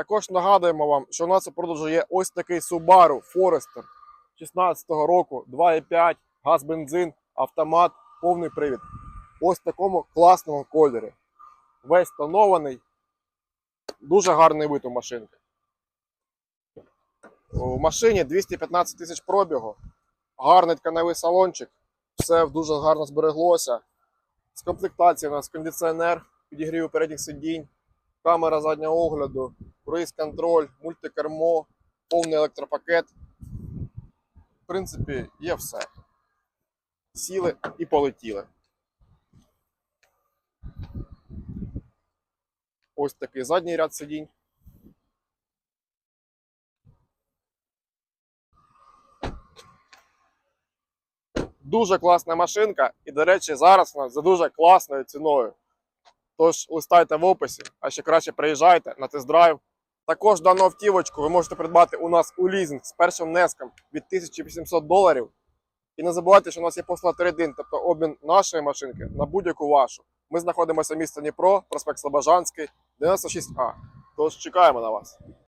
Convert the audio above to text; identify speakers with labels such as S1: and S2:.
S1: Також нагадуємо вам, що у нас у продажу є ось такий Subaru Forester 16-го року, 2,5, газ, бензин, автомат, повний привід. Ось в такому класному кольорі. Весь тонований, дуже гарний вид у машинки. У машині 215 тисяч пробігу, гарний тканевий салончик, все дуже гарно збереглося. З комплектації у нас кондиціонер, підігрів передніх сидінь, камера заднього огляду, круїз контроль, мультикермо, повний електропакет. В принципі, є все. Сіли і полетіли. Ось такий задній ряд сидінь. Дуже класна машинка, і, до речі, зараз вона за дуже класною ціною. Тож листайте в описі, а ще краще приїжджайте на тест-драйв. Також дану автівочку ви можете придбати у нас у лізинг з першим внеском від 1800 доларів. І не забувайте, що у нас є послуга трейдин, тобто обмін нашої машинки на будь-яку вашу. Ми знаходимося в місті Дніпро, проспект Слобожанський, 96А. Тож чекаємо на вас.